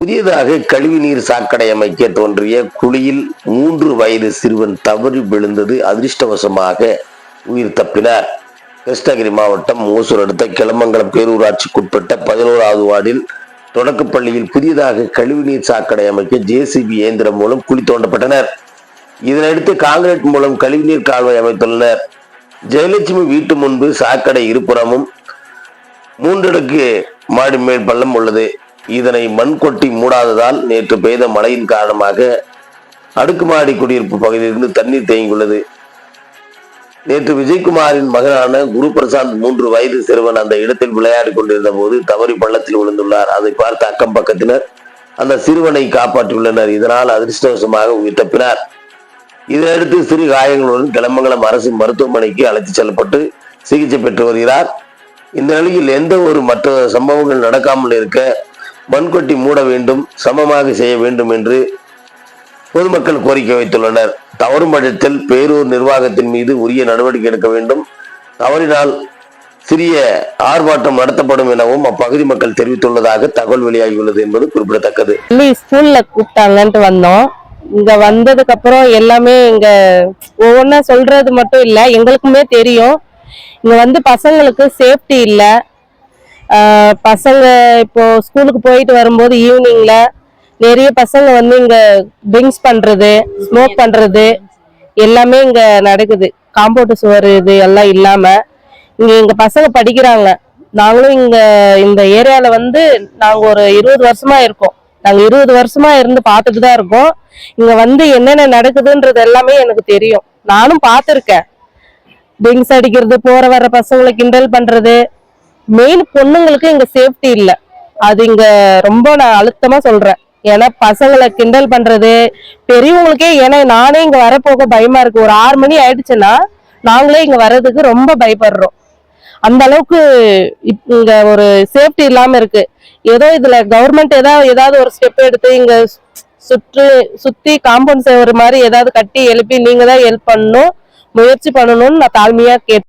புதியதாக கழிவுநீர் சாக்கடை அமைக்க தோன்றிய குழியில் மூன்று வயது சிறுவன் தவறி விழுந்தது அதிர்ஷ்டவசமாக உயிர் தப்பினார். கிருஷ்ணகிரி மாவட்டம் ஓசூர் அடுத்த கிளமங்கலம் பேரூராட்சிக்குட்பட்ட பதினோராவது வார்டில் தொடக்கப்பள்ளியில் புதியதாக கழிவுநீர் சாக்கடை அமைக்க ஜேசிபி இயந்திரம் மூலம் குழி தோண்டப்பட்டனர். இதனையடுத்து காங்கிரீட் மூலம் கழிவுநீர் கால்வாய் அமைத்துள்ளனர் ஜெயலட்சுமி வீட்டு முன்பு சாக்கடை இருபுறமும் மூன்றடுக்கு மாடி மேல் பள்ளம் உள்ளது. இதனை மண் கொட்டி மூடாததால் நேற்று பெய்த மழையின் காரணமாக அடுக்குமாடி குடியிருப்பு பகுதியிலிருந்து தண்ணீர் தேங்கியுள்ளது. நேற்று விஜயகுமாரின் மகனான குரு பிரசாந்த் மூன்று வயது சிறுவன் அந்த இடத்தில் விளையாடி கொண்டிருந்த போது தவறி பள்ளத்தில் விழுந்துள்ளார். அதை பார்த்த அக்கம் பக்கத்தினர் அந்த சிறுவனை காப்பாற்றியுள்ளனர். இதனால் அதிர்ஷ்டவசமாக உயிர் தப்பினார். இதையடுத்து சிறு காயங்களுடன் கிளம்பங்கலம் அரசு மருத்துவமனைக்கு அழைத்து செல்லப்பட்டு சிகிச்சை பெற்று வருகிறார். இந்த நிலையில் எந்த ஒரு மற்ற சம்பவங்கள் நடக்காமல் இருக்க மண்கொட்டி மூட வேண்டும் சமமாக செய்ய வேண்டும் என்று பொதுமக்கள் கோரிக்கை வைத்துள்ளனர். தவறும் பட்சத்தில் பேரூர் நிர்வாகத்தின் மீது உரிய நடவடிக்கை எடுக்க வேண்டும். தவறினால் சிறிய ஆர்ப்பாட்டம் நடத்தப்படும் எனவும் அப்பகுதி மக்கள் தெரிவித்துள்ளதாக தகவல் வெளியாகியுள்ளது என்பது குறிப்பிடத்தக்கது. ஸ்கூல்ல கூப்பிட்டாங்கன்ட்டு வந்தோம். இங்க வந்ததுக்கு அப்புறம் எல்லாமே இங்க ஒவ்வொன்றா சொல்றது மட்டும் இல்ல எங்களுக்குமே தெரியும். இங்க வந்து பசங்களுக்கு சேஃப்டி இல்ல. பசங்க இப்போ ஸ்கூலுக்கு போயிட்டு வரும்போது ஈவினிங்ல நிறைய பசங்க வந்து இங்க ட்ரிங்க்ஸ் பண்றது ஸ்மோக் பண்றது எல்லாமே இங்க நடக்குது. காம்பவுண்ட் சுவர் இது எல்லாம் இல்லாம. இங்க எங்க பசங்க படிக்கிறாங்க. நாங்களும் இங்க இந்த ஏரியால வந்து நாங்க ஒரு இருபது வருஷமா இருக்கோம். நாங்க இருபது வருஷமா இருந்து பார்த்துட்டு தான் இருக்கோம். இங்க வந்து என்னென்ன நடக்குதுன்றது எல்லாமே எனக்கு தெரியும். நானும் பார்த்துருக்கேன். ட்ரிங்க்ஸ் அடிக்கிறது போற வர பசங்களை கிண்டல் பண்றது. மெயின் பொண்ணுங்களுக்கு இங்க சேஃப்டி இல்லை. அது இங்க ரொம்ப நான் அழுத்தமா சொல்றேன். ஏன்னா பசங்களை கிண்டல் பண்றது பெரியவங்களுக்கே ஏன்னா நானே இங்க வரப்போக பயமா இருக்கு. ஒரு ஆறு மணி ஆயிடுச்சுன்னா நாங்களே இங்க வர்றதுக்கு ரொம்ப பயப்படுறோம். அந்த அளவுக்கு இப்- இங்க ஒரு சேஃப்டி இல்லாம இருக்கு. ஏதோ இதுல கவர்மெண்ட் ஏதாவது ஏதாவது ஒரு ஸ்டெப் எடுத்து இங்க சுற்று சுத்தி காம்பவுண்ட் சேவர் மாதிரி ஏதாவது கட்டி எழுப்பி நீங்க தான் ஹெல்ப் பண்ணணும் முயற்சி பண்ணணும்னு நான் தாழ்மையா கேட்டேன்